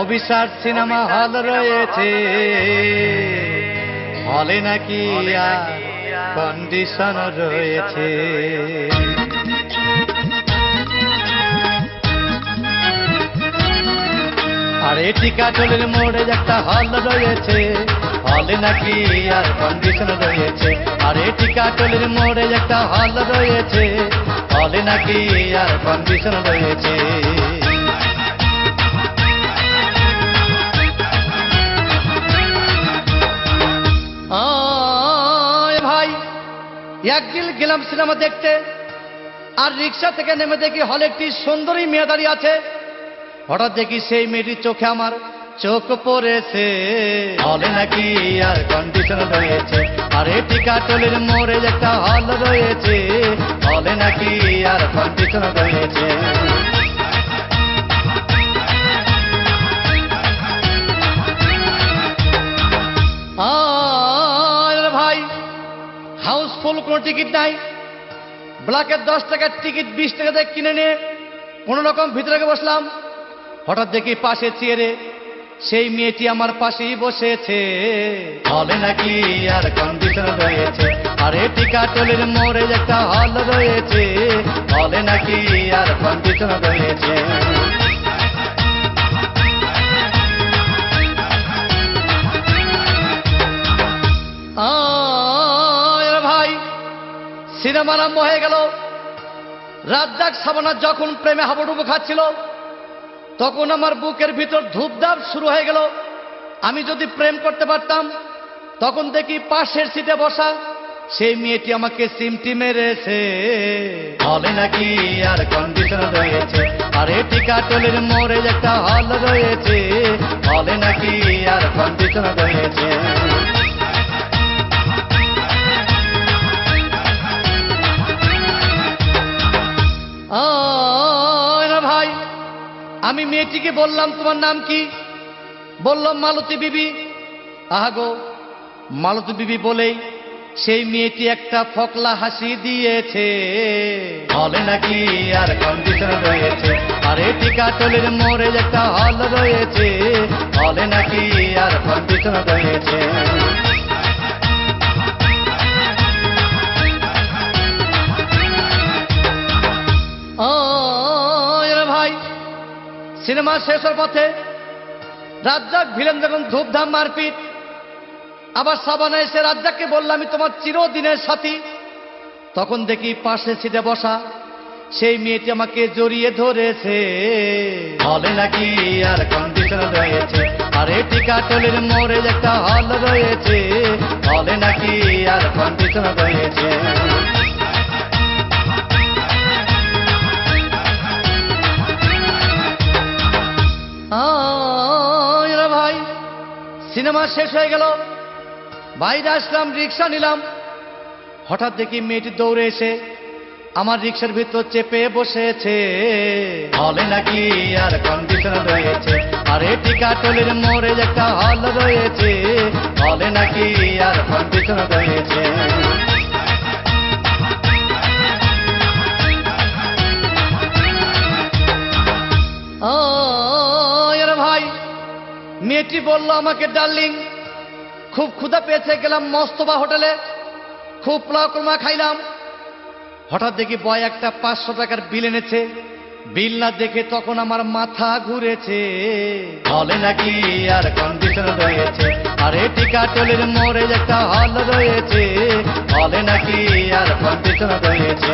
অবিশ্বাস cinema hall রয়েছে। হলে নাকি কন্ডিশন রয়েছে। আর এটি কাজলের মোড়ে একটা হল রয়েছে হলে নাকি আর কন্ডিশন রয়েছে। আর এটি কাজলের মোড়ে একটা হল রয়েছে হলে নাকি আর কন্ডিশন রয়েছে। একদিন গেলাম সিনেমা দেখতে, আর রিক্সা থেকে নেমে দেখি হলে একটি সুন্দরী মেয়ে দাঁড়িয়ে আছে। হঠাৎ দেখি সেই মেয়েটির চোখে আমার চোখ পড়েছে। হলে নাকি আর কন্ডিশন রয়েছে, আর এটি কাটলের মোড়ে একটা হল রয়েছে। হলে নাকি আর কন্ডিশন রয়েছে। হাউসফুল কোনো টিকিট নাই। ব্ল্যাকের দশ টাকার টিকিট, বিশ টাকা দিয়ে কিনে নিয়ে কোনো রকম ভিতরে বসলাম। হঠাৎ দেখি পাশে চেয়ারে সেই মেয়েটি আমার পাশেই বসেছে। হলে নাকি আর কন্ডিশন রয়েছে। আর এটি কাটলের মোড়ে একটা হল রয়েছে। হলে নাকি আর কন্ডিশন রয়েছে। সিনেমা আরম্ভ হয়ে গেল। রাজ্জাক সাবানা যখন প্রেমে হাবুডুবু খাচ্ছিল, তখন আমার বুকের ভিতর ধূপধাপ শুরু হয়ে গেল। আমি যদি প্রেম করতে পারতাম, তখন দেখি পাশের সিটে বসা সেই মেয়েটি আমাকে সিমটি মেরেছে। হলে নাকি আর কন্ডিশন রয়েছে। আর এটি কাটলের মোড়ে একটা হল রয়েছে। হলে নাকি আর কন্ডিশন রয়েছে। আমি মেয়েটিকে বললাম, তোমার নাম কি? বললাম, মালতী বিবি। আহাগো, মালতী বিবি বলেই সেই মেয়েটি একটা ফকলা হাসি দিয়েছে। হলে নাকি আর কন্ডিশন রয়েছে, আর এটি কাটলের মোড়ে একটা হল রয়েছে। হলে নাকি আর কন্ডিশন রয়েছে। সিনেমা শেষের পথে রাজ্জাক ভিলেন যখন ধূপধাম মারপিট, আবার সাবানা এসে রাজ্জাককে বললাম, আমি তোমার চিরদিনের সাথী। তখন দেখি পাশে সিটে বসা সেই মেয়েটি আমাকে জড়িয়ে ধরেছে। হলে নাকি আর কন্ডিশন রয়েছে? আর এটি কাটলের মোড়ে একটা হল রয়েছে। হলে নাকি আর কন্ডিশন রয়েছে? সিনেমা শেষ হয়ে গেল। বাইরে আসলাম, রিক্সা নিলাম। হঠাৎ দেখি মেয়েটি দৌড়ে এসে আমার রিক্সার ভিতর চেপে বসেছে। হলে নাকি আর কন্ডিশন রয়েছে। আর এটি কাটলের মোড়ে একটা হল রয়েছে। হলে নাকি আর কন্ডিশন রয়েছে। মেয়েটি বলল, আমাকে ডার্লিং, খুব ক্ষুধা পেয়েছে, গেলাম মস্তবা হোটেলে, খুব পোলাও খাইলাম। হঠাৎ দেখি বয় একটা পাঁচশো টাকার বিল এনেছে। বিল না দেখে তখন আমার মাথা ঘুরেছে। হলে নাকি আর কন্ডিশন রয়েছে। আর এটি কাটলের মোড়ে একটা হল রয়েছে। হলে নাকি আর কন্ডিশন রয়েছে।